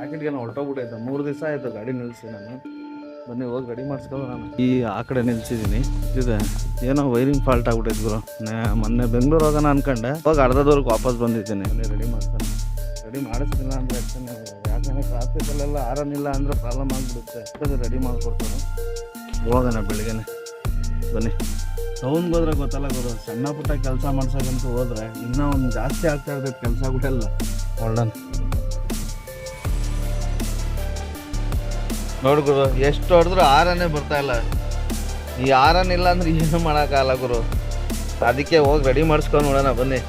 ಪ್ಯಾಕೆಟ್ಗೆ ಹೊರಟೋಗ್ಬಿಟ್ಟೈತೆ. ಮೂರು ದಿವಸ ಆಯಿತು ಗಾಡಿ ನಿಲ್ಲಿಸಿ ನಾನು. ಬನ್ನಿ, ಹೋಗಿ ರೆಡಿ ಮಾಡಿಸ್ಕೊಂಡು ನಾನು. ಈ ಆ ಕಡೆ ನಿಲ್ಸಿದ್ದೀನಿ. ಇದೆ. ಏನೋ ವೈರಿಂಗ್ ಫಾಲ್ಟ್ ಆಗ್ಬಿಟ್ಟೈತೆ ಗುರು. ಮೊನ್ನೆ ಬೆಂಗಳೂರು ಹೋಗೋಣ ಅನ್ಕೊಂಡೆ. ಹೋಗಿ ಅರ್ಧದವ್ರಿಗೆ ವಾಪಸ್ ಬಂದಿದ್ದೀನಿ. ರೆಡಿ ಮಾಡ್ತಾನೆ ರೆಡಿ ಮಾಡಿಸ್ತಿಲ್ಲ ಅಂದರೆ ಅಷ್ಟೇ ಯಾಕಂದರೆ ಟ್ರಾಫಿಕಲ್ಲೆಲ್ಲ ಆರನಿಲ್ಲ ಅಂದರೆ ಪ್ರಾಬ್ಲಮ್ ಆಗಿಬಿಡುತ್ತೆ. ಅದು ರೆಡಿ ಮಾಡಿಕೊಡ್ತಾನೆ. ಹೋಗೋಣ ಬೆಳಿಗ್ಗೆನೆ. ಬನ್ನಿ. ಟೌನ್ಗೆ ಹೋದ್ರೆ ಗೊತ್ತಲ್ಲ ಗುರು. ಸಣ್ಣ ಪುಟ್ಟ ಕೆಲಸ ಮಾಡ್ಸೋಕ್ಕಂತೂ ಹೋದ್ರೆ ಇನ್ನೂ ಒಂದು ಜಾಸ್ತಿ ಆಗ್ತಾ ಇರ್ತೈತೆ ಕೆಲಸ ಕೆಲಸಗಳೆಲ್ಲ ಹೊರ್ಡನ್ ನೋಡು ಗುರು, ಎಷ್ಟು ಹೊಡೆದ್ರು ಆರನೇ ಬರ್ತಾ ಇಲ್ಲ. ಈ ಆರನ್ ಇಲ್ಲ ಅಂದ್ರೆ ಏನು ಮಾಡೋಕ್ಕಾಗಲ್ಲ ಗುರು. ಅದಕ್ಕೆ ಹೋಗಿ ರೆಡಿ ಮಾಡಿಸ್ಕೊಂಡು ನೋಡೋಣ ಬನ್ನಿ.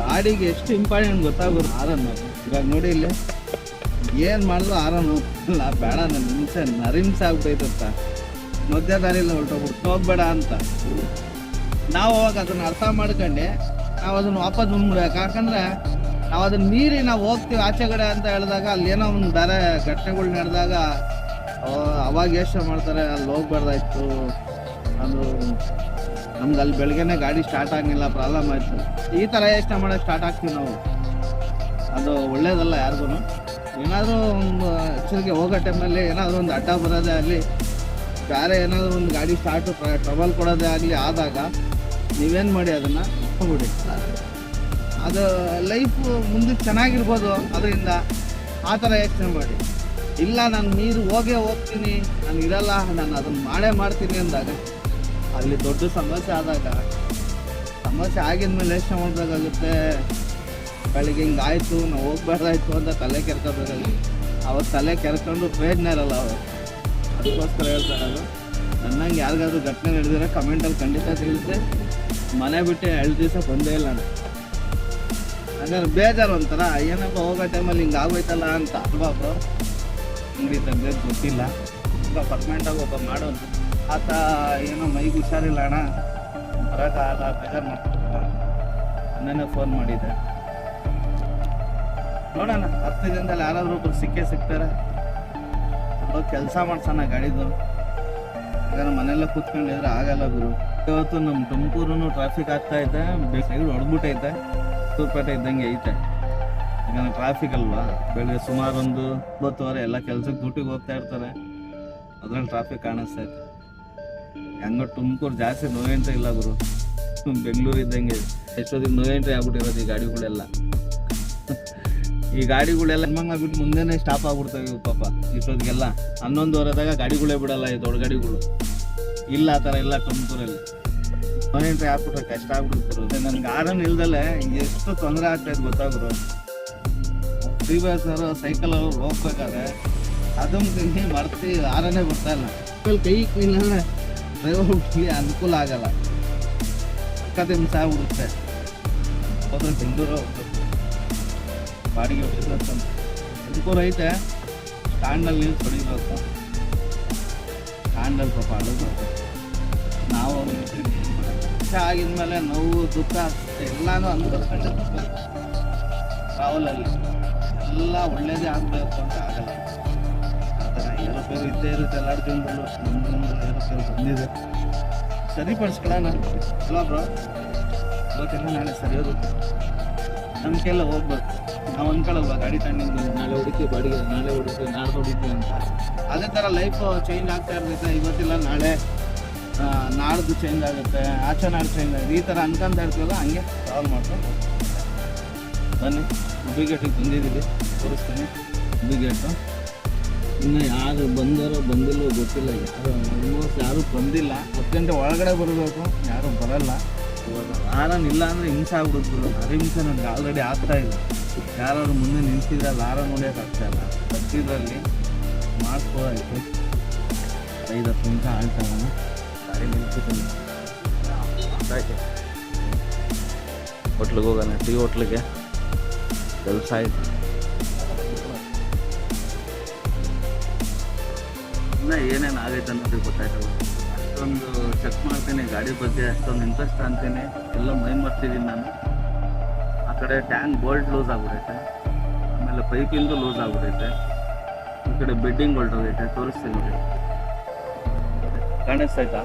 ಗಾಡಿಗೆ ಎಷ್ಟು ಇಂಪಾರ್ಟೆಂಟ್ ಗೊತ್ತಾಗೋದು ಆರನ್. ಇವಾಗ ನೋಡಿ ಇಲ್ಲಿ, ಏನು ಮಾಡಿದ್ರು ಆರನ್ ಹೋಗ್ತಿಲ್ಲ. ಬೇಡ ನನ್ನ ಹಿಂಸೆ ನರಿಂಸೆ ಆಗ್ಬಿಟ್ಟೈತಂತ ಮಧ್ಯ ದಾರಿಲ್ಲ ಹೊರಟೋಗ್ಬಿಟ್ಟು ಹೋಗ್ಬೇಡ ಅಂತ. ನಾವು ಅವಾಗ ಅದನ್ನ ಅರ್ಥ ಮಾಡ್ಕೊಂಡೆ, ನಾವು ಅದನ್ನ ವಾಪಸ್ ಬಂದ್ಬಿಡ್ಬೇಕು ಯಾಕಂದ್ರೆ ನಾವು ಅದನ್ನ ಮೀರಿ ನಾವು ಹೋಗ್ತೀವಿ ಆಚೆ ಕಡೆ ಅಂತ ಹೇಳಿದಾಗ ಅಲ್ಲಿ ಏನೋ ಒಂದು ಬೇರೆ ಘಟನೆಗಳು ನಡೆದಾಗ ಅವಾಗ ಯೋಚನೆ ಮಾಡ್ತಾರೆ ಅಲ್ಲಿ ಹೋಗ್ಬಾರ್ದಾಯ್ತು. ಅದು ನಮ್ಗೆ ಅಲ್ಲಿ ಬೆಳಗ್ಗೆನೆ ಗಾಡಿ ಸ್ಟಾರ್ಟ್ ಆಗಿಲ್ಲ ಪ್ರಾಬ್ಲಮ್ ಆಯಿತು. ಈ ಥರ ಯೋಚನೆ ಮಾಡೋಕೆ ಸ್ಟಾರ್ಟ್ ಆಗ್ತೀವಿ ನಾವು? ಅದು ಒಳ್ಳೇದಲ್ಲ ಯಾರಿಗೂ ಏನಾದರೂ ಒಂದು ಎಚ್ಚರಿಕೆ ಹೋಗೋ ಟೈಮಲ್ಲಿ ಏನಾದರೂ ಒಂದು ಅಡ್ಡ ಬರೋದೇ ಆಗಲಿ ಬೇರೆ ಏನಾದರೂ ಒಂದು ಗಾಡಿ ಸ್ಟಾರ್ಟು ಟ್ರಬಲ್ ಕೊಡೋದೇ ಆಗಲಿ ಆದಾಗ ನೀವೇನು ಮಾಡಿ ಅದನ್ನು? ಹೋಗ್ಬಿಡಿ ಅದು ಲೈಫು ಮುಂದೆ ಚೆನ್ನಾಗಿರ್ಬೋದು ಅದರಿಂದ ಆ ಥರ ಯೋಚನೆ ಮಾಡಿ. ಇಲ್ಲ, ನಾನು ನೀರು ಹೋಗೇ ಹೋಗ್ತೀನಿ. ನಾನು ಇರಲ್ಲ, ನಾನು ಅದನ್ನು ಮಾಡೇ ಮಾಡ್ತೀನಿ ಅಂದಾಗ, ಅಲ್ಲಿ ದೊಡ್ಡ ಸಮಸ್ಯೆ ಆದಾಗ, ಸಮಸ್ಯೆ ಆಗಿದ್ಮೇಲೆ ಯೋಚನೆ ಮಾಡಬೇಕಾಗುತ್ತೆ ಬೆಳಿಗ್ಗೆ ಹಿಂಗೆ ಆಯಿತು, ನಾವು ಹೋಗ್ಬಾರ್ದಾಯ್ತು ಅಂತ ತಲೆ ಕೆರ್ಕೋಬೇಕಾಗಿ ಅವಾಗ ತಲೆ ಕೆರ್ಕೊಂಡು ಪ್ರಯೋಜನ ಇರಲ್ಲ ಅವರು. ಅದಕ್ಕೋಸ್ಕರ ಹೇಳ್ತಾರೆ ಅದು ನನ್ನಂಗೆ ಯಾರಿಗಾದ್ರೂ ಘಟನೆ ನಡೆದಿರೋ ಕಮೆಂಟಲ್ಲಿ ಖಂಡಿತ ತಿಳಿಸಿ. ಮನೆ ಬಿಟ್ಟು ಎರಡು ದಿವಸ ಬಂದೇ ಇಲ್ಲ ನಾನು. ಹಂಗಾದ್ರೆ ಬೇಜಾರು ಒಂಥರ, ಏನಪ್ಪ ಹೋಗೋ ಟೈಮಲ್ಲಿ ಹಿಂಗೆ ಆಗೋಯ್ತಲ್ಲ ಅಂತ. ಅಲ್ವಾ ಅಂಗಡಿ ತಂದೆ ಗೊತ್ತಿಲ್ಲ. ತುಂಬ ಪರ್ಮನೆಂಟಾಗಿ ಒಬ್ಬ ಮಾಡೋದು. ಆತ ಏನೋ ಮೈಗೆ ಹುಷಾರಿಲ್ಲ ಅಣ್ಣ. ಬರೋಕ್ಕಾಗಲ್ಲ ಬೇಜಾರು ಮಾಡ್ಕೊಳ್ತಾರ ನನ್ನೇ ಫೋನ್ ಮಾಡಿದ್ದೆ ನೋಡೋಣ ಹತ್ತು ದಿನದಲ್ಲಿ ಯಾರಾದರೂ ಒಬ್ಬರು ಸಿಕ್ಕೇ ಸಿಗ್ತಾರೆ. ಅಲ್ಲೋ ಕೆಲಸ ಮಾಡ್ಸೋಣ ಗಾಡಿದು. ಯಾಕಂದ್ರೆ ಮನೆಯಲ್ಲ ಕೂತ್ಕೊಂಡಿದ್ರೆ ಆಗಲ್ಲ ಗುರು. ಇವತ್ತು ನಮ್ಮ ತುಮಕೂರು ಟ್ರಾಫಿಕ್ ಆಗ್ತಾ ಐತೆ ಬೇಕಾಗಿ ಹೊಡೆದ್ಬಿಟ್ಟೈತೆ. ತೂರ್ಪೇಟೆ ಇದ್ದಂಗೆ ಐತೆ. ಯಾಕಂದ್ರೆ ಟ್ರಾಫಿಕ್ ಅಲ್ವಾ? ಬೆಳಿಗ್ಗೆ ಸುಮಾರು ಒಂದು ಒಂಬತ್ತುವರೆ ಎಲ್ಲ ಕೆಲ್ಸಕ್ಕೆ ಡ್ಯೂಟಿಗೆ ಹೋಗ್ತಾ ಇರ್ತಾರೆ. ಅದ್ರಲ್ಲಿ ಟ್ರಾಫಿಕ್ ಕಾಣಿಸ್ತಾ ಇತ್ತು. ಹೆಂಗೋ ತುಮಕೂರು ಜಾಸ್ತಿ ನೋವೆಂಟ್ರಿ ಇಲ್ಲ ಗುರು. ಬೆಂಗಳೂರು ಇದ್ದಂಗೆ ಎಷ್ಟೊತ್ತಿಗೆ ನೋವೆಂಟ್ರಿ ಆಗ್ಬಿಟ್ಟಿರೋದು ಈ ಗಾಡಿಗಳೆಲ್ಲ. ಈ ಗಾಡಿಗಳೆಲ್ಲ ಆಗ್ಬಿಟ್ಟು ಮುಂದೆನೇ ಸ್ಟಾಪ್ ಆಗ್ಬಿಡ್ತವೆ ಇವು ಪಾಪ. ಇಷ್ಟೊತ್ತಿಗೆಲ್ಲ ಹನ್ನೊಂದುವರೆದಾಗ ಗಾಡಿಗಳೇ ಬಿಡಲ್ಲ ಈ ದೊಡ್ಡ ಗಾಡಿಗಳು. ಇಲ್ಲ ಆ ಥರ ಇಲ್ಲ ತುಮಕೂರಲ್ಲಿ. ನೋವೆಂಟ್ರಿ ಹಾಕ್ಬಿಟ್ರೆ ಕಷ್ಟ ಆಗ್ಬಿಡ್ತಾರೆ ನನಗೆ ಗಾರ್ಡನ್ ಇಲ್ದಲೆ ಎಷ್ಟು ತೊಂದರೆ ಆಗ್ತೈತೆ ಗೊತ್ತಾಗ್ರು ಫ್ರೀ ವೈ ಸರ್ ಸೈಕಲ್ ಅವ್ರು ಹೋಗ್ಬೇಕಾದ್ರೆ ಅದೊಂದು ತಿಂದು ಮರ್ತಿ ಆರನೇ ಬರ್ತಾ ಇಲ್ಲ. ಆಮೇಲೆ ಕೈ ಕ್ಲೀನ್ ಡ್ರೈವರ್ ಅನುಕೂಲ ಆಗಲ್ಲ. ಅಕ್ಕದ ಹಿಂಸೆ ಆಗ್ಬಿಡುತ್ತೆ. ಹೋದ್ರೆ ಬೆಂಗಳೂರು ಬಾಡಿಗೆ ಹೊಡಿಬೇಕು ಅನುಕೂಲ ಐತೆ ಸ್ಟ್ಯಾಂಡಲ್ಲಿ ನಿಲ್ಸಿ ಹೊಡಿಬೇಕು ಸ್ಟ್ಯಾಂಡಲ್ಲಿ ಸ್ವಲ್ಪ ಅಡುಗೆ ನಾವು ವರ್ಷ ಆಗಿದ್ಮೇಲೆ ನೋವು ದುಃಖ ಎಲ್ಲಾನು ಅನುಭವಿಸ್ಕೊಂಡೆ ಟ್ರಾವೆಲಲ್ಲಿ ಎಲ್ಲ ಒಳ್ಳೇದೇ ಆಗಬೇಕು ಅಂತ ಆಗಲ್ಲ. ಆ ಥರ ಏರೋಪೇರು ಇದ್ದೇ ಇರುತ್ತೆ, ಎಲ್ಲರ ಜೀವನದಲ್ಲೂ ನಮ್ಮ ಏರೋಪೇರು ಬಂದಿದೆ. ಸರಿಪಡಿಸ್ಕೊಳ್ಳೋಣ ಅಲ್ವಾ ಬ್ರೋ ನಾಳೆ ಸರಿ ಹೋಗುತ್ತೆ ನಮ್ಮ ಕೈಲ್ಲ ಹೋಗ್ಬೇಕು. ನಾವು ಅಂದ್ಕೊಳ್ಳಲ್ವಾ ಗಾಡಿ ತಣ್ಣಿಂದ ನಾಳೆ ಹೊಡಿತೀವಿ ಬಾಡಿಗೆ. ನಾಳೆ ಹೊಡಿತೀವಿ ನಾಳೆ ಹೊಡಿತೀವಿ ಅಂತ. ಅದೇ ಥರ ಲೈಫು ಚೇಂಜ್ ಆಗ್ತಾ ಇರ್ತೈತೆ ಇವತ್ತಿಲ್ಲ, ನಾಳೆ ನಾಡ್ದು ಚೇಂಜ್ ಆಗುತ್ತೆ, ಆಚೆ ನಾಡು ಚೇಂಜ್ ಆಗುತ್ತೆ. ಈ ಥರ ಅನ್ಕೊಂತ ಇರ್ತೀವಲ್ಲ, ಹಂಗೆ ಸಾಲ್ವ್ ಮಾಡ್ಕೊಂಡು. ಬನ್ನಿ. ಉಬ್ಬಿಗೇಟಿಗೆ ಬಂದಿದ್ದೀವಿ ತೋರಿಸ್ತೀನಿ. ಉಬ್ಬಿಗೇಟು ಇನ್ನು ಯಾರು ಬಂದಾರೋ ಬಂದಿಲ್ಲೋ ಗೊತ್ತಿಲ್ಲ ಯಾರು ಆಲ್ಮೋಸ್ಟ್ ಯಾರೂ ಬಂದಿಲ್ಲ. ಹತ್ತು ಗಂಟೆ ಒಳಗಡೆ ಬರಬೇಕು. ಯಾರೂ ಬರಲ್ಲ. ಆರನ್ ಇಲ್ಲ ಅಂದರೆ ಹಿಂಸೆ ಆಗ್ಬಿಡುತ್ತೆ. ಅರಿಹಿಂಸೆ ನನಗೆ ಆಲ್ರೆಡಿ ಆಗ್ತಾ ಇದೆ. ಯಾರಾದ್ರು ಮುಂದೆ ನಿಂತಿದ್ರೆ ಅಲ್ಲಿ ಆರ ನೋಡೋಕೆ ಆಗ್ತಾ ಇಲ್ಲ. ಬರ್ತಿದ್ರಲ್ಲಿ ಮಾಡಿಸ್ಬೋದಾಯ್ತು ಐದು ಹತ್ತು ನಿಮಿಷ ಆಳ್ತಾಗೋಣ ಗಾಡಿ ಆಯ್ತು. ಹೋಟ್ಲಿಗೆ ಹೋಗೋಣ. ಟೀ ಹೋಟ್ಲಿಗೆ. ಕೆಲಸ ಆಯ್ತು ಇನ್ನ ಏನೇನು ಆಗೈತೆ ಅನ್ನೋದು ಗೊತ್ತಾಯ್ತು. ಅಷ್ಟೊಂದು ಚೆಕ್ ಮಾಡ್ತೀನಿ, ಗಾಡಿ ಬಗ್ಗೆ ಅಷ್ಟೊಂದು ಇಂಟ್ರೆಸ್ಟ್ ಅಂತೀನಿ. ಎಲ್ಲ ಮೈ ಮರ್ತಿದ್ದೀನಿ ನಾನು. ಆ ಕಡೆ ಟ್ಯಾಂಕ್ ಬೋಲ್ಟ್ ಲೂಸ್ ಆಗ್ಬಿಡೈತೆ. ಆಮೇಲೆ ಪೈಪಿಂದು ಲೂಸ್ ಆಗ್ಬಿಡೈತೆ. ಈ ಕಡೆ ಬೆಡ್ಡಿಂಗ್ ಹೊಲ್ಟೋಗೈತೆ, ತೋರಿಸ್ತೀನಿ ಕಾಣಿಸ್ತಾಯ್ತಾ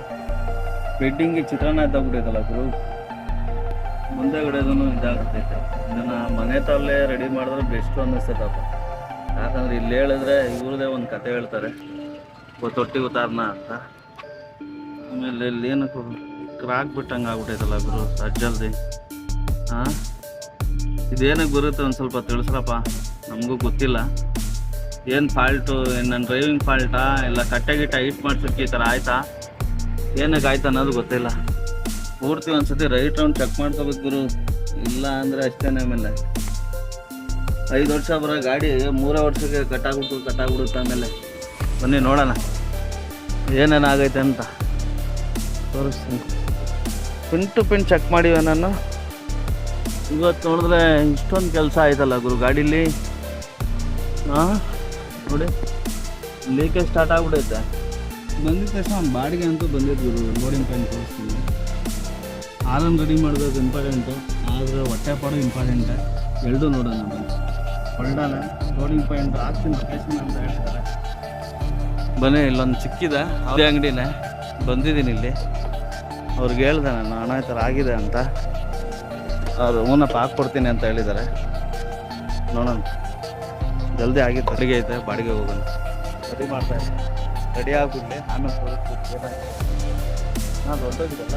ಬೆಡ್ಡಿಂಗ್ ಚಿತ್ರಾನ್ನ ಎದ್ದಾಗ್ಬಿಟ್ಟೈತಲ್ಲ ಗುರು? ಮುಂದೆ ಇದಾಗ್ತೈತೆ. ಮನೆ ತಲ್ಲೇ ರೆಡಿ ಮಾಡಿದ್ರೆ ಬೆಸ್ಟ್ ಅನ್ನಿಸ್ತೈತಪ್ಪ ಯಾಕಂದ್ರೆ ಇಲ್ಲಿ ಹೇಳಿದ್ರೆ ಇವ್ರದೇ ಒಂದು ಕತೆ ಹೇಳ್ತಾರೆ. ತೊಟ್ಟಿ ತಾರನ ಅಂತ. ಆಮೇಲೆ ಇಲ್ಲಿ ಏನಕ್ಕೆ ಕ್ರಾಕ್ ಬಿಟ್ಟಂಗೆ ಆಗ್ಬಿಟ್ಟೈತಲ್ಲ ಗುರು ಅಜ್ಜಲ್ದಿ ಹಾಂ ಇದೇನಕ್ಕೆ ಬರುತ್ತೆ ಒಂದು ಸ್ವಲ್ಪ ತಿಳಿಸ್ರಪ್ಪ. ನಮಗೂ ಗೊತ್ತಿಲ್ಲ. ಏನು ಫಾಲ್ಟು ನನ್ನ ಡ್ರೈವಿಂಗ್ ಫಾಲ್ಟಾ ಇಲ್ಲ ಕಟ್ಟೆ ಗಿಟ್ಟ ಹೈಟ್ ಮಾಡ್ಸೋಕ್ಕೆ ಈ ಥರ ಆಯಿತಾ? ಏನಕ್ಕೆ ಆಯ್ತು ಅನ್ನೋದು ಗೊತ್ತಿಲ್ಲ. ಪೂರ್ತಿ ಒಂದ್ಸತಿ ರೈಟ್ ರೌಂಡ್ ಚೆಕ್ ಮಾಡ್ಕೋಬೇಕು ಗುರು. ಇಲ್ಲ ಅಂದರೆ ಅಷ್ಟೇ ಆಮೇಲೆ. ಐದು ವರ್ಷ ಬರೋ ಗಾಡಿ ಮೂರೇ ವರ್ಷಕ್ಕೆ ಕಟ್ಟಾಗ್ಬಿಟ್ಟು ಕಟ್ಟಾಗ್ಬಿಡುತ್ತೆ ಆಮೇಲೆ. ಬನ್ನಿ ನೋಡೋಣ. ಏನೇನಾಗೈತೆ ಅಂತ. ತೋರಿಸ್ತೀನಿ. ಪಿನ್ ಟು ಪಿನ್ ಚೆಕ್ ಮಾಡಿವೆ ನಾನು. ಇವತ್ತು ನೋಡಿದ್ರೆ ಇಷ್ಟೊಂದು ಕೆಲಸ ಆಯ್ತಲ್ಲ ಗುರು ಗಾಡೀಲಿ. ಹಾಂ ನೋಡಿ. ಲೀಕೇಜ್ ಸ್ಟಾರ್ಟ್ ಆಗ್ಬಿಡೈತೆ. ಬಂದಿದ್ದ ತಕ್ಷಣ ಬಾಡಿಗೆ ಅಂತೂ ಬಂದಿದ್ದು ಗುರು ಲೋಡಿಂಗ್ ಪೈನ್ ತೋರಿಸ್ತೀನಿ. ಹಾಲನ್ನು ರೆಡಿ ಮಾಡೋದು ಇಂಪಾರ್ಟೆಂಟು ಆದರೆ ಹೊಟ್ಟೆ ಪಾಡು ಇಂಪಾರ್ಟೆಂಟ್ ಎರಡೂ ನೋಡೋಣ ಬನ್ನಿ. ಹೊಲ್ಡಾನ ಲೋಡಿಂಗ್ ಪಾಯಿಂಟ್ ಲೊಕೇಶನ್ ಅಂತ ಹೇಳ್ತಾರೆ. ಬನ್ನಿ, ಇಲ್ಲೊಂದು ಚಿಕ್ಕಿದೆ, ಅದೇ ಅಂಗಡಿನೇ. ಬಂದಿದ್ದೀನಿ ಇಲ್ಲಿ. ಅವ್ರಿಗೆ ಹೇಳ್ದೆ ನಾನು ಹಣ ಈ ಥರ ಆಗಿದೆ ಅಂತ. ಅವರು ಹೂನಪ್ಪ ಹಾಕ್ಕೊಡ್ತೀನಿ ಅಂತ ಹೇಳಿದ್ದಾರೆ. ನೋಡೋಣ. ಜಲ್ದಿ ಆಗಿತ್ತು. ಅಡುಗೆ ಐತೆ, ಬಾಡಿಗೆ ಹೋಗೋಣ. ರೆಡಿ ಮಾಡ್ತಾ ರೆಡಿ ಆಗಿಬಿಟ್ಟೆ ಆಮೇಲೆ ಹಾಂ ದೊಡ್ಡೋಗಿದೆಲ್ಲ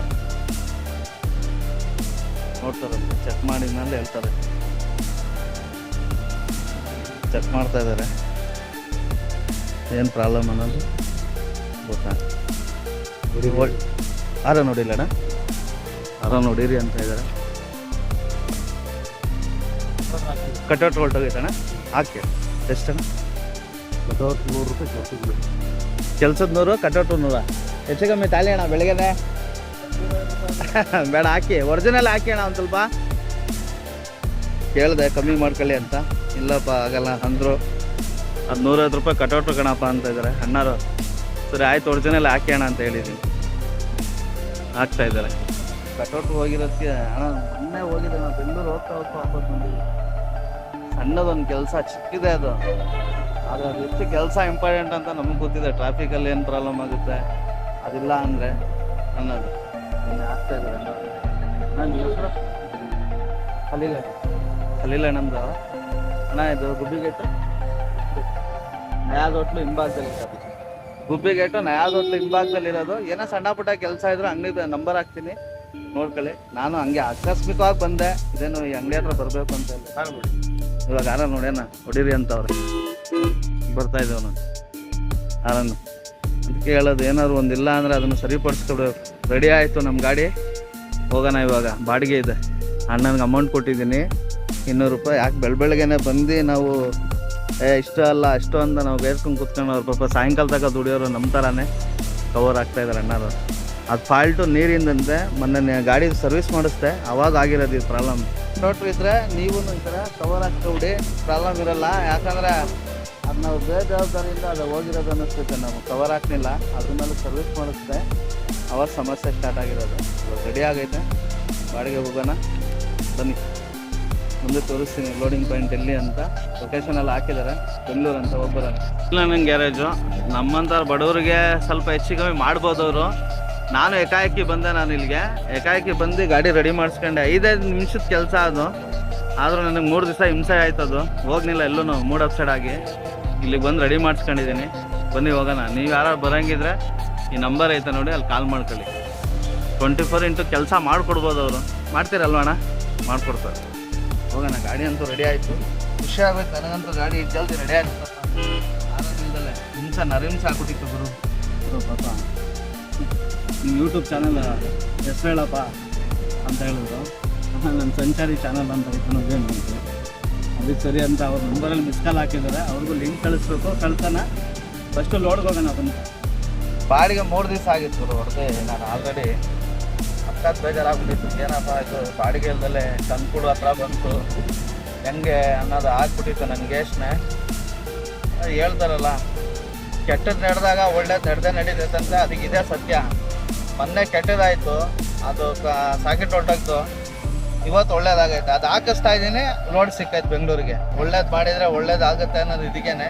ನೋಡ್ತಾರಂತೆ ಚೆಕ್ ಮಾಡಿದ ಮೇಲೆ ಹೇಳ್ತಾರೆ. ಚೆಕ್ ಮಾಡ್ತಾ ಇದ್ದಾರೆ. ಏನು ಪ್ರಾಬ್ಲಮ್ ಅನ್ನೋದು ಗೊತ್ತಾ? ಆರ ನೋಡಿಲ್ಲ ಅಣ್ಣ? ಆರ ನೋಡಿರಿ ಅಂತ ಇದ್ದಾರೆ. ಕಟೌಟ್ ಹೊರಟೋಗೈತಣ್ಣ ಹಾಕಿ ಎಷ್ಟಣ್ಣ? ನೂರು ರೂಪಾಯಿ ಕೆಲ್ಸದ ನೂರು ಕಟೌಟ್ ನೂರ. ಹೆಚ್ಚು ಕಮ್ಮಿ ತಾಲಿ ಅಣ್ಣ ಬೆಳಗ್ಗೆನೆ. ಬೇಡ, ಹಾಕಿ. ಒರಿಜಿನಲ್ ಹಾಕಿ ಅಣ್ಣ ಒಂದು ಸ್ವಲ್ಪ. ಕೇಳಿದೆ, ಕಮ್ಮಿ ಮಾಡ್ಕೊಳ್ಳಿ ಅಂತ. ಇಲ್ಲಪ್ಪ ಆಗಲ್ಲ ಅಂದರು. ಅದು ನೂರೈವತ್ತು ರೂಪಾಯಿ ಕಟೌಟ್ ಕಣಪ್ಪ ಅಂತ ಇದ್ದಾರೆ ಅಣ್ಣಾರು, ಸರಿ ಆಯ್ತು ಒರಿಜಿನಲ್ ಹಾಕಿ ಅಣ್ಣ ಅಂತ ಹೇಳಿದ್ದೀನಿ ಹಾಕ್ತಾ ಇದ್ದಾರೆ. ಕಟೌಟ್ ಹೋಗಿರೋದಕ್ಕೆ ಅಣ್ಣ ಹೋಗಿದ್ದೆ ನಾವು ಬೆಂಗಳೂರು ಹೋಗ್ತಾ ಹೋಗ್ತಾ ವಾಪಸ್ ಬಂದಿದ್ದೆ ಸಣ್ಣದೊಂದು ಕೆಲಸ ಚಿಕ್ಕಿದೆ ಅದು. ಆದರೆ ಅದು ಎಷ್ಟು ಕೆಲಸ ಇಂಪಾರ್ಟೆಂಟ್ ಅಂತ ನಮಗೆ ಗೊತ್ತಿದೆ. ಟ್ರಾಫಿಕಲ್ಲಿ ಏನು ಪ್ರಾಬ್ಲಮ್ ಆಗುತ್ತೆ? ಅದಿಲ್ಲ ಅಂದರೆ ಅನ್ನೋದು ಆಗ್ತಾ ಇದ್ದಾರೆ ನಾನು ಹೆಸರು ಖಲೀಲ ನಮ್ದು. ಅಣ್ಣ ಇದು ಗುಬ್ಬಿಗೇಟು ನಯಾದ ಹೋಟ್ಲು ಹಿಂಭಾಗದಲ್ಲಿ ಇರೋದು. ಗುಬ್ಬಿಗೇಟು ನಯಾದ ಹೋಟ್ಲು ಹಿಂಭಾಗದಲ್ಲಿ ಇರೋದು. ಏನೋ ಸಣ್ಣ ಪುಟ್ಟ ಕೆಲಸ ಇದ್ರೆ ಅಂಗಡಿ ನಂಬರ್ ಹಾಕ್ತೀನಿ. ನೋಡ್ಕೊಳ್ಳಿ. ನಾನು ಹಂಗೆ ಆಕಸ್ಮಿಕವಾಗಿ ಬಂದೆ. ಇದೇನು ಈ ಅಂಗಡಿ ಹತ್ರ ಬರಬೇಕು ಅಂತ ಹೇಳಿ. ಇವಾಗ ಯಾರ ನೋಡ್ಯಾನ ಹೊಡೀರಿ ಅಂತವ್ರೆ. ಬರ್ತಾ ಇದ್ದೇವೆ ನಾನು ಯಾರನ್ನು ಅದಕ್ಕೆ ಹೇಳೋದು ಏನಾದ್ರು ಒಂದಿಲ್ಲ ಅಂದರೆ ಅದನ್ನು ಸರಿಪಡಿಸ್ಕೊಡ್ಬೇಕು ರೆಡಿ ಆಯಿತು ನಮ್ಮ ಗಾಡಿ. ಹೋಗೋಣ ಇವಾಗ. ಬಾಡಿಗೆ ಇದೆ. ಅಣ್ಣನಿಗೆ ಅಮೌಂಟ್ ಕೊಟ್ಟಿದ್ದೀನಿ. ಇನ್ನೂರು ರೂಪಾಯಿ. ಯಾಕೆ ಬೆಳ ಬೆಳಗ್ಗೆನೆ ಬಂದು ನಾವು, ಏ, ಇಷ್ಟು ಅಲ್ಲ, ಅಷ್ಟು ಅಂತ ನಾವು ಬೇಸ್ಕೊಂಡು ಕೂತ್ಕೊಂಡು ಅವ್ರ ಪಾಪ ಸಾಯಂಕಾಲ ತನಕ ದುಡಿಯೋರು ನಮ್ಮ ಥರನೇ ಕವರ್ ಆಗ್ತಾ ಇದ್ದಾರೆ ಅಣ್ಣರು ಅದು ಫಾಲ್ಟು ನೀರಿಂದಂತೆ ಮೊನ್ನೆ ಗಾಡಿ ಸರ್ವಿಸ್ ಮಾಡಿಸ್ದೆ. ಅವಾಗ ಆಗಿರೋದು ಈ ಪ್ರಾಬ್ಲಮ್ ನೋಟ್ರಿ ಇದ್ರೆ ನೀವು ನಂತರ ಕವರ್ ಕವರ್ ಹಾಕ್ಕೊಬಿಡಿ ಪ್ರಾಬ್ಲಮ್ ಇರೋಲ್ಲ. ಯಾಕಂದ್ರೆ ನಾವು ಬೇಜವಾಬ್ದಾರಿಯಿಂದ ಅದು ಹೋಗಿರೋದು ಅನ್ನಿಸ್ತೈತೆ ನಾವು ಕವರ್ ಹಾಕ್ಲಿಲ್ಲ. ಅದ್ರ ಮೇಲೆ ಸರ್ವಿಸ್ ಮಾಡಿಸ್ದೆ. ಅವಾಗ ಸಮಸ್ಯೆ ಸ್ಟಾರ್ಟ್ ಆಗಿರೋದು. ರೆಡಿ ಆಗೈತೆ. ಬಾಡಿಗೆ ಹೋಗೋಣ. ಬನ್ನಿ. ಮುಂದೆ ತೋರಿಸ್ತೀನಿ. ಲೋಡಿಂಗ್ ಪಾಯಿಂಟ್ ಎಲ್ಲಿ ಅಂತ. ಲೊಕೇಶನ್ ಎಲ್ಲ ಹಾಕಿದ್ದಾರೆ ಬೆಂಗಳೂರು ಅಂತ ಒಬ್ಬರ ಇಲ್ಲ ಗ್ಯಾರೇಜು ನಮ್ಮಂಥ ಬಡವರಿಗೆ ಸ್ವಲ್ಪ ಹೆಚ್ಚು ಕಮ್ಮಿ ಮಾಡ್ಬೋದು ಅವರು. ನಾನು ಏಕಾಏಕಿ ಬಂದೆ ನಾನು ಇಲ್ಲಿಗೆ. ಏಕಾಏಕಿ ಬಂದು ಗಾಡಿ ರೆಡಿ ಮಾಡಿಸ್ಕೊಂಡೆ. ಐದೈದು ನಿಮಿಷದ ಕೆಲಸ ಅದು. ಆದರೂ ನನಗೆ ಮೂರು ದಿವಸ ಹಿಂಸೆ ಆಯ್ತದು. ಹೋಗ್ಲಿಲ್ಲ ಎಲ್ಲೂ ಮೂಡ್ ಅಪ್ಸೈಡ್ ಆಗಿ. ಇಲ್ಲಿಗೆ ಬಂದು ರೆಡಿ ಮಾಡಿಸ್ಕೊಂಡಿದ್ದೀನಿ ಬನ್ನಿ ಹೋಗೋಣ. ನೀವು ಯಾರು ಬರೋಂಗಿದ್ರೆ ಈ ನಂಬರ್ ಐತೆ ನೋಡಿ, ಅಲ್ಲಿ ಕಾಲ್ ಮಾಡ್ಕೊಳ್ಳಿ. ಟ್ವೆಂಟಿ ಫೋರ್ ಇಂಟು ಕೆಲಸ ಮಾಡಿಕೊಡ್ಬೋದು ಅವರು. ಮಾಡ್ತೀರಲ್ವ ಅಣ್ಣ? ಮಾಡಿಕೊಡ್ತಾರೆ. ಹೋಗೋಣ, ಗಾಡಿ ಅಂತೂ ರೆಡಿ ಆಯಿತು. ಖುಷಿ ಆಗಬೇಕು. ನನಗಂತೂ ಗಾಡಿ ಜಲ್ದಿ ರೆಡಿ ಆಯಿತು ಆರೋಗ್ಯದಲ್ಲೇ ಹಿಂಸೆ ನರಿಂಸ ಹಾಕ್ಬಿಟ್ಟಿತ್ತು ಗುರು. ಪಾಪ. ನಿಮ್ಮ ಯೂಟ್ಯೂಬ್ ಚಾನಲ್ ಹೆಸರು ಹೇಳಪ್ಪ ಅಂತ ಹೇಳಿದ್ರು. ನನ್ನ ಸಂಚಾರಿ ಚಾನಲ್ ಅಂತ ಇತ್ತು ಅಂತ. ಅದಕ್ಕೆ ಸರಿ ಅಂತ ಅವ್ರ ನಂಬರಲ್ಲಿ ಮಿಸ್ ಕಾಲ್ ಹಾಕಿದ್ದಾರೆ. ಅವ್ರಿಗೂ ಲಿಂಕ್ ಕಳಿಸ್ಬೇಕು. ಕಳ್ತಾನ ಫಸ್ಟು ಲೋಡ್ಗೆ ಹೋಗೋಣ ಅದನ್ನು ಬಾಡಿಗೆ ಮೂರು ದಿವಸ ಆಗಿತ್ತು ಹೊಡೆದೆ ನಾನು ಆಲ್ರೆಡಿ ಅಕ್ಕದ ಬೇಜಾರಾಗ್ಬಿಟ್ಟಿತ್ತು. ಏನಪ್ಪ ಇದು ಬಾಡಿಗೆ ಇಲ್ದಲೆ ತಂದ್ಕೊಡು ಹತ್ರ ಬಂತು ಹೆಂಗೆ ಅನ್ನೋದು ಆಗ್ಬಿಟ್ಟಿತ್ತು ನನಗೆ ಯೋಚನೆ. ಹೇಳ್ತಾರಲ್ಲ, ಕೆಟ್ಟದ್ದು ನಡೆದಾಗ ಒಳ್ಳೇದು ನಡೆದೇ ನಡೀತೈತಂತೆ ಅದಕ್ಕೆ ಇದೇ ಸತ್ಯ. ಮೊನ್ನೆ ಕೆಟ್ಟದಾಯಿತು. ಅದು ಸಾಕೆಟ್ ಹೊರಟೋಗ್ತು ಇವತ್ತು ಒಳ್ಳೇದಾಗೈತೆ. ಅದು ಹಾಕಿಸ್ತಾ ಇದ್ದೀನಿ ರೋಡ್ ಸಿಕ್ಕೈತೆ ಬೆಂಗಳೂರಿಗೆ. ಒಳ್ಳೇದು ಮಾಡಿದರೆ ಒಳ್ಳೇದಾಗುತ್ತೆ ಅನ್ನೋದು ಇದಕ್ಕೇನೆ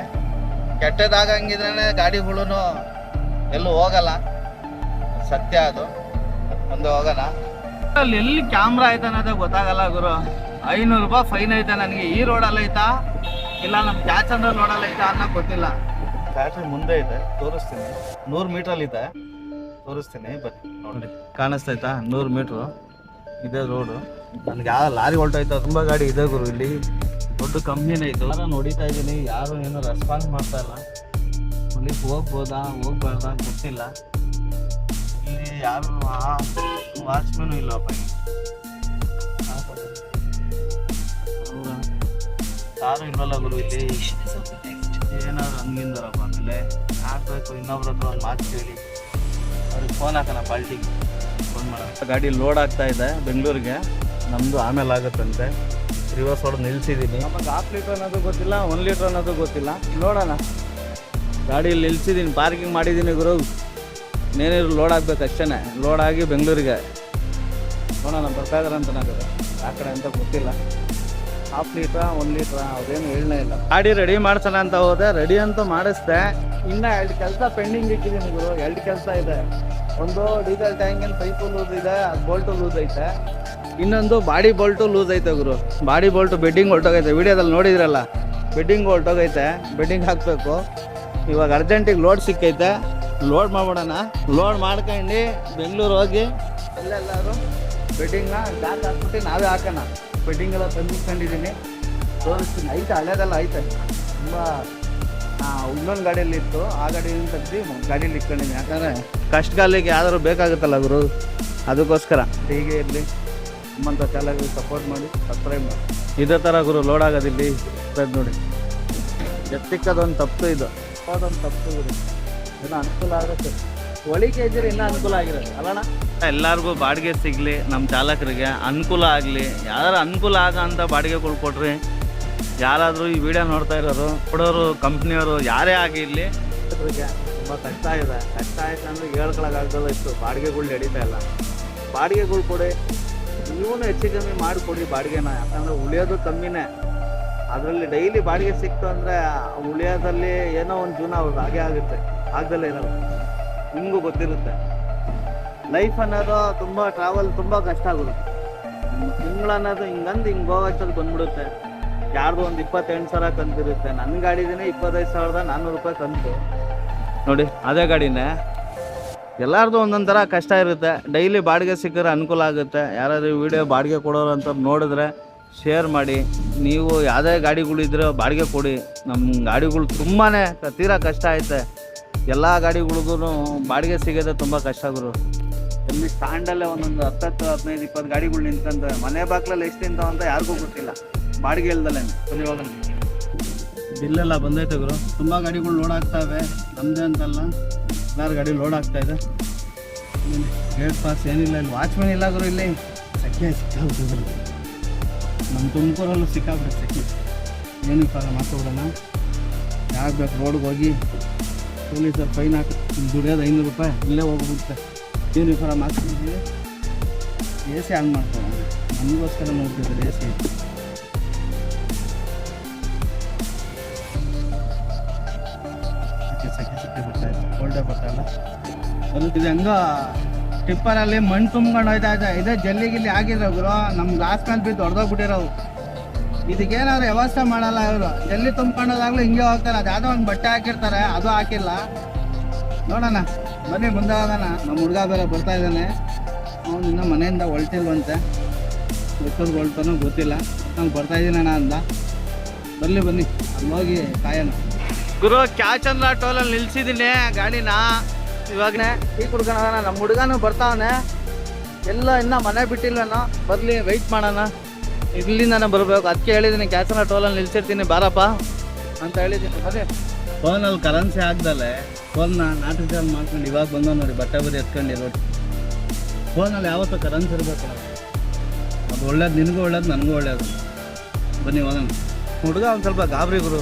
ಕೆಟ್ಟದಾಗಂಗಿದ್ರೇ ಗಾಡಿಗಳು ಎಲ್ಲೂ ಹೋಗಲ್ಲ. ಸತ್ಯ ಅದು. ಮುಂದೆ ಹೋಗೋಣ ಅಲ್ಲಿ ಎಲ್ಲಿ ಕ್ಯಾಮ್ರಾ ಐತೆ ಅನ್ನೋದೇ ಗೊತ್ತಾಗಲ್ಲ ಗುರು. ಐನೂರು ರೂಪಾಯಿ ಫೈನ್ ಐತೆ ನನಗೆ. ಈ ರೋಡಲ್ಲಿ ಐತಾ? ಇಲ್ಲ ನಮ್ಮ ಕ್ಯಾಚ್ ಅಂದ್ರೆ ನೋಡಲ್ಲ ಐತಾ ಅನ್ನೋ ಗೊತ್ತಿಲ್ಲ. ಫ್ಯಾಕ್ಟ್ರಿ ಮುಂದೆ ಇದೆ. ತೋರಿಸ್ತೀನಿ. ನೂರು ಮೀಟ್ರಲ್ಲಿ ಇದೆ. ತೋರಿಸ್ತೀನಿ, ಬನ್ನಿ ನೋಡಿ ಕಾಣಿಸ್ತೈತಾ ನೂರು ಮೀಟ್ರು ಇದೇ ರೋಡು. ನನ್ಗೆ ಯಾವ ಲಾರಿ ಹೊಲ್ಟೋಯ್ತು, ತುಂಬಾ ಗಾಡಿ ಇದೆ ಗುರು ಇಲ್ಲಿ. ದೊಡ್ಡ ಕಂಪ್ನಿನೇ ಇದು. ನಾನು ನೋಡಿತಾ ಇದ್ದೀನಿ, ಯಾರು ಏನು ರೆಸ್ಪಾನ್ಸ್ ಮಾಡ್ತಾ ಇಲ್ಲ. ಅಲ್ಲಿ ಹೋಗ್ಬೋದಾ, ಹೋಗ್ಬಾರ್ದಾ ಗೊತ್ತಿಲ್ಲ. ಇಲ್ಲಿ ಯಾರು ವಾಚ್ಮೆನು ಇಲ್ಲಪ್ಪ? ಯಾರು ಇಲ್ವಲ್ಲ ಗುರು ಇಲ್ಲಿ? ಏನಾದ್ರು ಹಂಗಿಂದಾರಪ್ಪ ಆಮೇಲೆ. ಹಾಕ್ಬೇಕು ಇನ್ನೊಬ್ರ ಹತ್ರ ಒಂದು ಮಾತು ಕೇಳಿ. ಅವ್ರಿಗೆ ಫೋನ್ ಹಾಕೋಣ ಪಾಲ್ಟಿಗೆ ಗಾಡಿ ಲೋಡ್ ಆಗ್ತಾ ಇದೆ ಬೆಂಗಳೂರಿಗೆ. ನಮ್ಮದು ಆಮೇಲೆ ಆಗುತ್ತಂತೆ. ರಿವರ್ಸ್ ಹೊಡೆದು ನಿಲ್ಸಿದ್ದೀನಿ ನಮಗೆ ಹಾಫ್ ಲೀಟ್ರ್ ಅನ್ನೋದು ಗೊತ್ತಿಲ್ಲ ಒನ್ ಲೀಟ್ರ್ ಅನ್ನೋದು ಗೊತ್ತಿಲ್ಲ. ನೋಡೋಣ. ಗಾಡಿಯಲ್ಲಿ ನಿಲ್ಸಿದ್ದೀನಿ ಪಾರ್ಕಿಂಗ್ ಮಾಡಿದ್ದೀನಿ ಗುರು. ಇನ್ನೇನಿದ್ರು ಲೋಡ್ ಆಗ್ಬೇಕು ಅಷ್ಟೇ ಲೋಡ್ ಆಗಿ ಬೆಂಗಳೂರಿಗೆ. ನೋಡೋಣ ಬರ್ತಾ ಇದಾರೆ ಅಂತ ಆ ಕಡೆ ಅಂತ ಗೊತ್ತಿಲ್ಲ. ಹಾಫ್ ಲೀಟ್ರ ಒನ್ ಲೀಟ್ರ ಅವ್ರೇನು ಹೇಳೇ ಇಲ್ಲ. ಗಾಡಿ ರೆಡಿ ಮಾಡ್ಸೋಣ ಅಂತ ಹೋದೆ. ರೆಡಿ ಅಂತ ಮಾಡಿಸ್ದೆ. ಇನ್ನ ಎರಡು ಕೆಲಸ ಪೆಂಡಿಂಗ್ ಇಟ್ಟಿದ್ದೀನಿ ಗುರು. ಎರಡು ಕೆಲಸ ಇದೆ. ಒಂದು ಡೀಸೆಲ್ ಟ್ಯಾಂಕಿನ ಪೈಪು ಲೂಸ್ ಇದೆ ಬೋಲ್ಟು ಲೂಸ್ ಐತೆ. ಇನ್ನೊಂದು ಬಾಡಿ ಬೋಲ್ಟು ಲೂಸ್ ಐತೆ ಗುರು. ಬಾಡಿ ಬೋಲ್ಟು ಬೆಡ್ಡಿಂಗ್ ಹೊರ್ಟೋಗೈತೆ. ವಿಡಿಯೋದಲ್ಲಿ ನೋಡಿದ್ರಲ್ಲ, ಬೆಡ್ಡಿಂಗ್ ಹೊರ್ಟೋಗೈತೆ, ಬೆಡ್ಡಿಂಗ್ ಹಾಕಬೇಕು. ಇವಾಗ ಅರ್ಜೆಂಟಿಗೆ ಲೋಡ್ ಸಿಕ್ಕೈತೆ. ಲೋಡ್ ಮಾಡ್ಬಿಡೋಣ. ಲೋಡ್ ಮಾಡ್ಕೊಂಡು ಬೆಂಗಳೂರು ಹೋಗಿ ಅಲ್ಲೆಲ್ಲರೂ ಬೆಡ್ಡಿಂಗ್ನ ಗಾತ್ ಹಾಕ್ಬಿಟ್ಟು ನಾವೇ ಹಾಕೋಣ. ಬೆಡ್ಡಿಂಗೆಲ್ಲ ತಂದಿಟ್ಕೊಂಡಿದ್ದೀನಿ ತೋರಿಸ್ತೀನಿ. ಐತೆ, ಹಳೇದೆಲ್ಲ ಐತೆ. ತುಂಬ ಇನ್ನೊಂದು ಗಾಡಿಯಲ್ಲಿ ಇತ್ತು. ಆ ಗಾಡಿಯಿಂದ ಗಾಡಿಯಲ್ಲಿ ಗಾಡೀಲಿ ಇಟ್ಕೊಂಡಿದ್ದೀನಿ. ಯಾಕಂದರೆ ಕಷ್ಟಗಾಲಿಗೆ ಯಾವ್ದಾದ್ರು ಬೇಕಾಗುತ್ತಲ್ಲ ಗುರು? ಅದಕ್ಕೋಸ್ಕರ. ಹೀಗೆ ಇರಲಿ. ನಮ್ಮಂಥ ಚಾಲಕರಿಗೆ ಸಪೋರ್ಟ್ ಮಾಡಿ ಸಬ್ಸ್ಕ್ರೈಬ್ ಮಾಡಿ. ಇದೇ ಥರ ಗುರು ಲೋಡ್ ಆಗೋದಿಲ್ಲಿ. ಸಬ್ಸ್ಕ್ರೈಬ್ ನೋಡಿ. ಎತ್ತಿಕ್ಕದೊಂದು ತಪ್ಪು ಇದು. ಅದೊಂದು ತಪ್ಪು ಗುರು. ಇನ್ನೂ ಅನುಕೂಲ ಆಗುತ್ತೆ. ಒಳಿಕೆ ಇದ್ರೆ ಇನ್ನೂ ಅನುಕೂಲ ಆಗಿರೋದು. ಅಲ್ಲಣ್ಣ? ಎಲ್ಲರಿಗೂ ಬಾಡಿಗೆ ಸಿಗಲಿ ನಮ್ಮ ಚಾಲಕರಿಗೆ ಅನುಕೂಲ ಆಗಲಿ. ಯಾರು ಅನುಕೂಲ ಆಗ ಅಂತ ಬಾಡಿಗೆಗಳು ಕೊಟ್ರಿ ಯಾರಾದರೂ ಈ ವಿಡಿಯೋ ನೋಡ್ತಾ ಇರೋರು, ಕೊಡೋರು ಕಂಪ್ನಿಯವರು ಯಾರೇ ಆಗಿರಲಿ ತುಂಬ ಕಷ್ಟ ಇದೆ ಕಷ್ಟ ಆಯ್ತು ಅಂದರೆ ಹೇಳ್ಕೊಳಕ್ಕಾಗಲ್ಲ ಇತ್ತು ಬಾಡಿಗೆಗಳು ನಡೀತಾ ಇಲ್ಲ. ಬಾಡಿಗೆಗಳು ಕೊಡಿ. ನೀವು ಹೆಚ್ಚು ಕಮ್ಮಿ ಮಾಡಿಕೊಡಿ ಬಾಡಿಗೆನ. ಯಾಕಂದರೆ ಉಳಿಯೋದು ಕಮ್ಮಿನೇ. ಅದರಲ್ಲಿ ಡೈಲಿ ಬಾಡಿಗೆ ಸಿಕ್ತು ಅಂದರೆ ಉಳಿಯೋದಲ್ಲಿ ಏನೋ ಒಂದು ಜೀವನ ಅವ್ರದ್ದು ಹಾಗೆ ಆಗುತ್ತೆ. ಆಗ್ದಲ್ಲೇ ಇರಲ್ಲ. ನಿಮಗೂ ಗೊತ್ತಿರುತ್ತೆ. ಲೈಫ್ ಅನ್ನೋದು ತುಂಬ ಟ್ರಾವೆಲ್ ತುಂಬ ಕಷ್ಟ ಆಗುತ್ತೆ ತಿಂಗಳನ್ನೋದು ಹಿಂಗಂದು ಹಿಂಗೆ ಹೋಗೋಷ್ಟೊತ್ತು ಬಂದ್ಬಿಡುತ್ತೆ. ಯಾರ್ದು ಒಂದು ಇಪ್ಪತ್ತೆಂಟು ಸಾವಿರ ಕಂತಿರುತ್ತೆ ನನ್ನ ಗಾಡಿದಿನ ಇಪ್ಪತ್ತೈದು ಸಾವಿರದ ನಾನ್ನೂರು ರೂಪಾಯಿ ಕಂತು ನೋಡಿ, ಅದೇ ಗಾಡಿನೇ. ಎಲ್ಲಾರ್ದು ಒಂದೊಂದು ಕಷ್ಟ ಇರುತ್ತೆ. ಡೈಲಿ ಬಾಡಿಗೆ ಸಿಕ್ಕರೆ ಅನುಕೂಲ ಆಗುತ್ತೆ. ಯಾರಾದ್ರೂ ವಿಡಿಯೋ ಬಾಡಿಗೆ ಕೊಡೋರು ಅಂತ ನೋಡಿದ್ರೆ ಶೇರ್ ಮಾಡಿ. ನೀವು ಯಾವುದೇ ಗಾಡಿಗಳಿದ್ರೆ ಬಾಡಿಗೆ ಕೊಡಿ. ನಮ್ಮ ಗಾಡಿಗಳು ತುಂಬಾ ತೀರಾ ಕಷ್ಟ ಐತೆ. ಎಲ್ಲ ಗಾಡಿಗಳಿಗೂ ಬಾಡಿಗೆ ಸಿಗೋದೇ ತುಂಬ ಕಷ್ಟ ಗುರು. ಇಲ್ಲಿ ಸ್ಟ್ಯಾಂಡಲ್ಲೇ ಒಂದೊಂದು ಹತ್ತತ್ತು ಹದಿನೈದು ಇಪ್ಪತ್ತು ಗಾಡಿಗಳು ನಿಂತಂದ್ರೆ ಮನೆ ಬಾಗ್ಲಲ್ಲಿ ಎಷ್ಟು ನಿಂತಾವಂತ ಯಾರಿಗೂ ಗೊತ್ತಿಲ್ಲ. ಬಾಡಿಗೆ ಇಲ್ದಲ್ಲೇ ಬಿಲ್ಲೆಲ್ಲ ಬಂದೈತೆ ಗುರು. ತುಂಬ ಗಾಡಿಗಳು ಲೋಡ್ ಆಗ್ತಾವೆ ನಮ್ಮದೇ ಅಂತಲ್ಲ. ಎಲ್ಲಾರು ಗಾಡಿ ಲೋಡ್ ಆಗ್ತಾ ಇದೆ? ಗೇಟ್ ಪಾಸ್ ಏನಿಲ್ಲ. ಇಲ್ಲಿ ವಾಚ್ಮನ್ ಇಲ್ಲ ಗುರು ಇಲ್ಲಿ. ಸೆಕೆ ಸಿಕ್ಕಾಗ್ತದ್ರು ನಮ್ಮ ತುಮಕೂರಲ್ಲೂ ಸಿಕ್ಕಾಗ್ಬಿಟ್ಟು ಸೆಕೆ. ಏನಕ್ಕೆ ಪಾರ ಮಾತಾಡೋಣ ಯಾಕೆ ಬೇಕು ರೋಡ್ಗೆ ಹೋಗಿ. ಪೊಲೀಸರು ಫೈನ್ ಹಾಕಿ ದುಡಿಯೋದು ಐನೂರು ರೂಪಾಯಿ. ಇಲ್ಲೇ ಹೋಗ್ಬಿಡುತ್ತೆ. ಯೂನಿಫಾರ್ಮ್ ಹಾಕ್ತಿದ್ದೀವಿ ಎ ಸಿ ಆನ್ ಮಾಡ್ತಾರೆ ನಮಗೋಸ್ಕರ ನೋಡ್ತಿದ್ದಾರೆ ಎ ಸಿ ಇದು ಹೆಂಗ, ಟಿಪ್ಪರಲ್ಲಿ ಮಣ್ಣು ತುಂಬ್ಕೊಂಡು ಹೋಯ್ತಾ ಇದೆ ಇದೇ ಜಲ್ಲಿ ಗಿಲ್ಲಿ ಆಗಿರೋ ಗುರು. ನಮ್ಮ ಗ್ಲಾಸ್ ಮೇಲೆ ಬಿದ್ದು ಹೊಡೆದೋಗ್ಬಿಟ್ಟಿರೋವು ಇದಕ್ಕೇನಾದ್ರು ವ್ಯವಸ್ಥೆ ಮಾಡಲ್ಲ ಇವರು. ಜಲ್ಲಿ ತುಂಬ್ಕೊಂಡೋದಾಗ್ಲೂ ಹಿಂಗೆ ಹೋಗ್ತಾರೆ. ಅದು ಯಾವುದೋ ಒಂದು ಬಟ್ಟೆ ಹಾಕಿರ್ತಾರೆ. ಅದು ಹಾಕಿಲ್ಲ. ನೋಡೋಣ. ಬನ್ನಿ ಮುಂದೆ ನಮ್ಮ ಹುಡುಗ ಬೇರೆ ಬರ್ತಾ ಇದ್ದಾನೆ. ಅವನು ಇನ್ನೂ ಮನೆಯಿಂದ ಹೊಲ್ಟಿಲ್ವಂತೆ ಎಷ್ಟೊಂದು ಹೊಲ್ತಾನೋ ಗೊತ್ತಿಲ್ಲ. ನಾನು ಬರ್ತಾ ಇದ್ದೀನಣ್ಣ ಅಂದ. ಬರಲಿ, ಬನ್ನಿ. ಅಲ್ಲಿ ಹೋಗಿ ಕಾಯೋಣ. ಗುರು, ಕ್ಯಾಚಂದ್ರ ಟೋಲಲ್ಲಿ ನಿಲ್ಸಿದ್ದೀನಿ ಗಾಡಿನ. ಇವಾಗನೇ ಟೀ ಕುಡ್ಕೊಳೋಣ ನಮ್ಮ ಹುಡುಗನು ಬರ್ತಾವನೆ. ಎಲ್ಲ ಇನ್ನ ಮನೆ ಬಿಟ್ಟಿಲ್ವೇನೋ ಬರ್ಲಿ ವೆಯ್ಟ್ ಮಾಡೋಣ. ಇಲ್ಲಿಂದಾನೆ ಬರಬೇಕು. ಅದಕ್ಕೆ ಹೇಳಿದ್ದೀನಿ ಟೋಲ್ ಟೋಲಲ್ಲಿ ನಿಲ್ಸಿರ್ತೀನಿ ಬಾರಪ್ಪ ಅಂತ ಹೇಳಿದ್ದೀನಿ ಅದೇ ಫೋನಲ್ಲಿ ಕರೆನ್ಸಿ ಆಗ್ದಲೆ ಫೋನ್ನ ನಾಟ್ ರಿಚಾರ್ಜ್ ಮಾಡ್ಕೊಂಡು ಇವಾಗ ಬಂದ ನೋಡಿ ಬಟ್ಟೆ ಬದಿ ಎತ್ಕೊಂಡು ಫೋನಲ್ಲಿ ಯಾವತ್ತೂ ಕರೆನ್ಸಿ ಇರಬೇಕು ಅದು ಒಳ್ಳೇದು ನಿನಗೂ ಒಳ್ಳೇದು ನನಗೂ ಒಳ್ಳೇದು. ಬನ್ನಿ ಹೋಗೋಣ. ಹುಡುಗ ಒಂದು ಸ್ವಲ್ಪ ಗಾಬರಿ ಗುರು.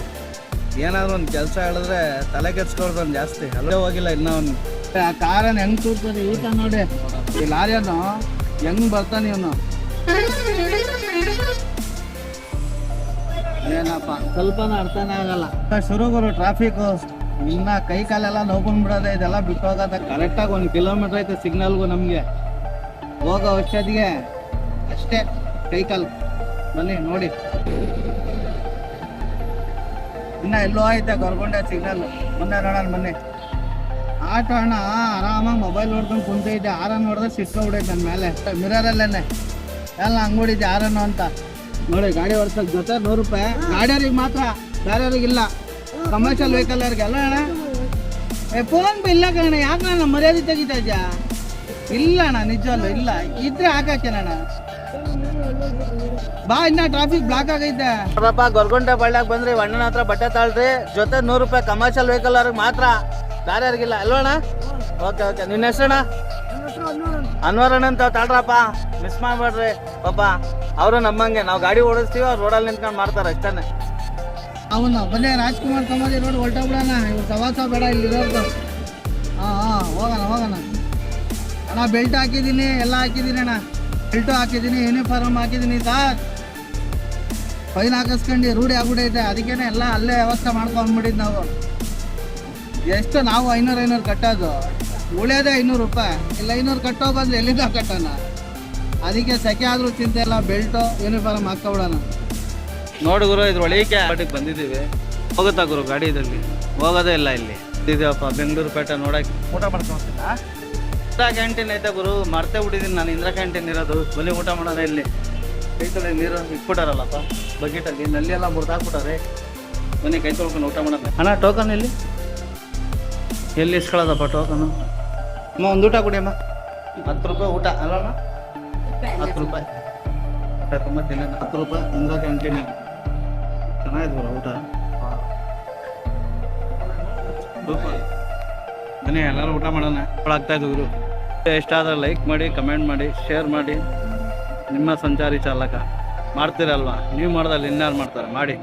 ಏನಾದರೂ ಒಂದು ಕೆಲಸ ಹೇಳಿದ್ರೆ ತಲೆ ಕೆಡ್ಸ್ಕೊಳ್ತಾನೆ ಜಾಸ್ತಿ. ಅಲ್ಲೇ ಹೋಗಿಲ್ಲ ಇನ್ನೂ ಅವ್ನು. ಆ ಕಾರನ್ನು ಹೆಂಗ್ ತೂರ್ತದೆ ಊಟ ನೋಡಿ. ಈ ಲಾರಿಯನ್ನು ಹೆಂಗ್ ಬರ್ತಾನೆ ಇವನು? ಏನಪ್ಪ ಸ್ವಲ್ಪನೂ ಅರ್ಥನೇ ಆಗಲ್ಲ. ಶುರು ಗುರು ಟ್ರಾಫಿಕ್ ಇನ್ನ ಕೈ ಕಾಲೆಲ್ಲ ಬಿಡೋದೆ ಇದೆಲ್ಲ ಬಿಟ್ಟು ಹೋಗೋದ ಕರೆಕ್ಟಾಗಿ ಒಂದು ಕಿಲೋಮೀಟರ್ ಐತೆ ಸಿಗ್ನಲ್ಗೂ ನಮಗೆ. ಹೋಗೋ ಔಷಧಿಗೆ ಅಷ್ಟೇ ಕೈ ಕಾಲು. ಬನ್ನಿ, ನೋಡಿ. ಇನ್ನ ಎಲ್ಲೋ ಐತೆ ಗೊರ್ಗೊಂಡೆ ಸಿಗ್ನಲ್ ಮೊನ್ನೆ ನೋಡೋಣ ಮೊನ್ನೆ ಆಟೋ ಅಣ್ಣ ಆರಾಮಾಗಿ ಮೊಬೈಲ್ ನೋಡ್ಕೊಂಡು ಕುಂತೈತೆ ಆರನ್ ನೋಡಿದ್ರೆ ಸಿಕ್ಕೋಬಿಡೈತೆ ನನ್ನ ಮೇಲೆ. ಮಿರರಲ್ಲೇನೆ. ಎಲ್ಲ ಹಂಗೋಡಿದ್ದೆ ಆರನ್ನು ಅಂತ. ನೋಡಿ ಗಾಡಿ ಓಡಿಸೋಕೆ ಜೊತೆ ನೂರು ರೂಪಾಯಿ. ಗಾಡಿಯವ್ರಿಗೆ ಮಾತ್ರ ಬೇರೆಯವ್ರಿಗಿಲ್ಲ. ಕಮರ್ಷಿಯಲ್ ವೆಹಿಕಲ್ ಅವ್ರಿಗೆ. ಅಲ್ಲ ಅಣ್ಣ? ಏ ಫೋನ್ ಪೇ ಇಲ್ಲ ಕಣ ಯಾಕೆ ನಾನು ಮರ್ಯಾದೆ ತೆಗಿತಾ ಇದ್ಯಾ? ಇಲ್ಲ ಅಣ್ಣ ನಿಜವಲ್ಲ ಇಲ್ಲ. ಇದ್ರೆ ಹಾಕಾಕೇನಣ್ಣ ಬಾ ಇನ್ನ ಟ್ರಾಫಿಕ್ ಬ್ಲಾಕ್ ಆಗೈತೆ. ನೋಡಪ್ಪ ಗೊರ್ಗೊಂಡೆ ಬಳ್ಳಾಗ ಬಂದ್ರಿ ಅಣ್ಣನ ಹತ್ರ ಬಟ್ಟೆ ತಾಳ್ರಿ ಜೊತೆ ನೂರು ರೂಪಾಯಿ ಕಮರ್ಷಿಯಲ್ ವೆಹಿಕಲ್ ಅವ್ರಿಗೆ ಮಾತ್ರ. ಬೇರೆಯವ್ರಿಗಿಲ್ಲ ಅಲ್ವಣ್ಣ? Okay okay. ನಿನ್ನ ಹೆಸರಣ್ಣ? ಅನ್ವರಣ್ಣ ಅಂತ ತಾಳ್ರಪ್ಪ. ಮಿಸ್ ಮಾಡ್ಬೇಡ್ರಿ. ಪಾಪ, ಅವರು ನಮ್ಮಂಗೆ. ನಾವು ಗಾಡಿ ಓಡಿಸ್ತೀವಿ, ಅವ್ರು ರೋಡಲ್ಲಿ ನಿಂತ್ಕೊಂಡು ಮಾಡ್ತಾರೆ ಅಷ್ಟೇ ಅವನು ಬನ್ನಿ, ರಾಜ್ಕುಮಾರ್ ಸಮಾಧಿ ರೋಡ್ ಹೊಲ್ಟ ಬಿಡೋಣ. ಇವ್ರು ಸವಾಸ ಬೇಡ ಇಲ್ಲಿ ಇರೋದು ಹಾಂ ಹಾಂ, ಹೋಗೋಣ ಹೋಗೋಣ. ಅಣ್ಣ ಬೆಲ್ಟ್ ಹಾಕಿದ್ದೀನಿ, ಎಲ್ಲ ಹಾಕಿದ್ದೀನಿ ಅಣ್ಣ. ಬೆಲ್ಟು ಹಾಕಿದ್ದೀನಿ ಯೂನಿಫಾರ್ಮ್ ಹಾಕಿದ್ದೀನಿ ಸರ್ ಫೈನ್ ಹಾಕಿಸ್ಕೊಂಡು ರೂಢಿ ಆಗ್ಬಿಡೈತೆ ಅದಕ್ಕೇನೆ ಎಲ್ಲ ಅಲ್ಲೇ ವ್ಯವಸ್ಥೆ ಮಾಡ್ಕೊಂಡ್ಬಿಟ್ಟಿದ್ದು ನಾವು. ಎಷ್ಟು ನಾವು ಐನೂರು ಐನೂರು ಕಟ್ಟೋದು. ಉಳಿಯೋದೇ ಐನೂರು ರೂಪಾಯಿ. ಇಲ್ಲ ಐನೂರು ಕಟ್ಟೋ ಬಂದ್ರೆ ಎಲ್ಲಿಂದ ಕಟ್ಟೋಣ? ಅದಕ್ಕೆ ಸೆಕೆ ಆದರೂ ಚಿಂತೆ ಇಲ್ಲ ಬೆಲ್ಟು ಯೂನಿಫಾರ್ಮ್ ಹಾಕೋಬಿಡೋಣ ನೋಡು ಗುರು ಇದ್ರ ಒಳಗೆ ಪಾಟಿಗೆ ಬಂದಿದ್ದೀವಿ. ಹೋಗುತ್ತಾ ಗುರು ಗಾಡಿ ಇದರಲ್ಲಿ ಹೋಗೋದೇ ಇಲ್ಲ ಇಲ್ಲಿ. ಇದೆಯಪ್ಪ ಬೆಂಗಳೂರು ಪೇಟೆ ನೋಡಕ್ಕೆ. ಊಟ ಮಾಡ್ಕೊಂತಿಲ್ಲ ಇಂದಿರಾ ಕ್ಯಾಂಟೀನ್ ಐತೆ ಗುರು. ಮರ್ತೇ ಬಿಟ್ಟಿದ್ದೀನಿ ನಾನು ಇಂದಿರಾ ಕ್ಯಾಂಟೀನ್ ಇರೋದು. ಬನ್ನಿ ಊಟ ಮಾಡೋಣ ಇಲ್ಲಿ. ಕೈ ತೊಳೆ ನೀರು ಇಟ್ಬಿಟ್ಟಾರಲ್ಲಪ್ಪ. ಬಕೆಟಲ್ಲಿ ನಲ್ಲಿ ಎಲ್ಲ ಮುರಿದಾಕ್ಬಿಟ್ಟಾರೆ. ಬನ್ನಿ ಕೈ ತೊಳ್ಕೊಂಡು ಊಟ ಮಾಡೋಣ. ಅಣ್ಣ ಟೋಕನ್ ಎಲ್ಲಿ? ಎಲ್ಲಿ ಇಸ್ಕೊಳ್ಳೋದಪ್ಪ ಟೋಕನು? ಅಮ್ಮ ಒಂದು ಊಟ ಕೊಡಿ ಅಮ್ಮ. ಹತ್ತು ರೂಪಾಯಿ ಊಟ ಅಲ್ಲಮ್ಮ ಹತ್ತು ರೂಪಾಯಿ. ಊಟ ತುಂಬ ತಿನ್ನ. ಹತ್ತು ರೂಪಾಯಿ ಇಂದಿರಾ ಕ್ಯಾಂಟೀನ್ ಚೆನ್ನಾಗಿದೆ ಬರೋ ಊಟ? ಬನ್ನಿ ಎಲ್ಲರೂ ಊಟ ಮಾಡೋಣ. ಆಗ್ತಾ ಇದ್ರು ಗುರು. ಎಷ್ಟಾದ್ರೆ ಲೈಕ್ ಮಾಡಿ ಕಮೆಂಟ್ ಮಾಡಿ ಶೇರ್ ಮಾಡಿ. ನಿಮ್ಮ ಸಂಚಾರಿ ಚಾಲಕ. ಮಾಡ್ತೀರಲ್ವಾ? ನೀವು ಮಾಡ್ದಲ್ಲಿ ಇನ್ಯಾರು ಮಾಡ್ತಾರೆ? ಮಾಡಿ.